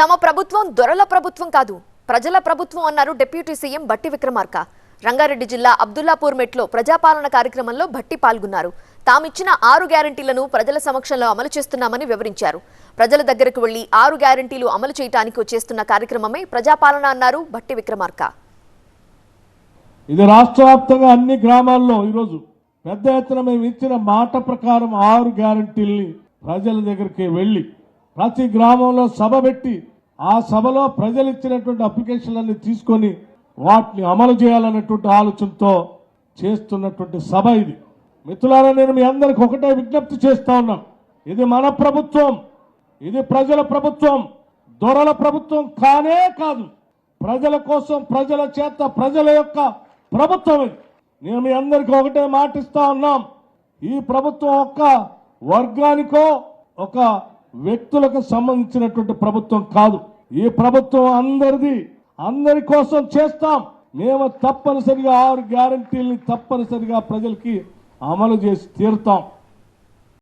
తమ ప్రభుత్వం దొరల ప్రభుత్వం కాదు ప్రజల ప్రభుత్వం అన్నారు డిప్యూటీ సీఎం బట్టి విక్రమార్క. రంగారెడ్డి జిల్లా అబ్దుల్లాపూర్ మెట్లో ప్రజాపాలన కార్యక్రమంలో భట్టి పాల్గొన్నారు. తామిచ్చిన ఆరు గ్యారంటీలను ప్రజల సమక్షంలో అమలు చేస్తున్నామని వివరించారు. ప్రజల దగ్గరకు వెళ్ళి ఆరు గ్యారంటీలు అమలు చేయడానికి చేస్తున్న కార్యక్రమమే ప్రజాపాలన అన్నారు భట్టి విక్రమార్క. ఇది రాష్ట్ర వ్యాప్తంగా అన్ని గ్రామాల్లో ఈరోజు పెద్ద ఎత్తున మేము ఇచ్చిన మాట ప్రకారం ఆరు గ్యారంటీల్ని ప్రజల దగ్గరికి వెళ్ళి ప్రతి గ్రామంలో సభ పెట్టి ఆ సభలో ప్రజలు ఇచ్చినటువంటి అప్లికేషన్లన్నీ తీసుకొని వాటిని అమలు చేయాలన్నటువంటి ఆలోచనతో చేస్తున్నటువంటి సభ ఇది. మిత్రులారా నేను మీ అందరికి ఒకటే విజ్ఞప్తి చేస్తా ఉన్నాను. ఇది మన ప్రభుత్వం. ఇది ప్రజల ప్రభుత్వం. దొరల ప్రభుత్వం కానే కాదు. ప్రజల కోసం ప్రజల చేత ప్రజల యొక్క ప్రభుత్వం ఇది. నేను మీ అందరికీ ఒకటే మాటిస్తా ఉన్నాం. ఈ ప్రభుత్వం ఒక్క వర్గానికో ఒక వ్యక్తులకు సంబంధించినటువంటి ప్రభుత్వం కాదు. ఈ ప్రభుత్వం అందరిది అందరి కోసం చేస్తాం. మేము తప్పనిసరిగా ఆరు గ్యారంటీల్ని తప్పనిసరిగా ప్రజలకి అమలు చేసి తీరుతాం.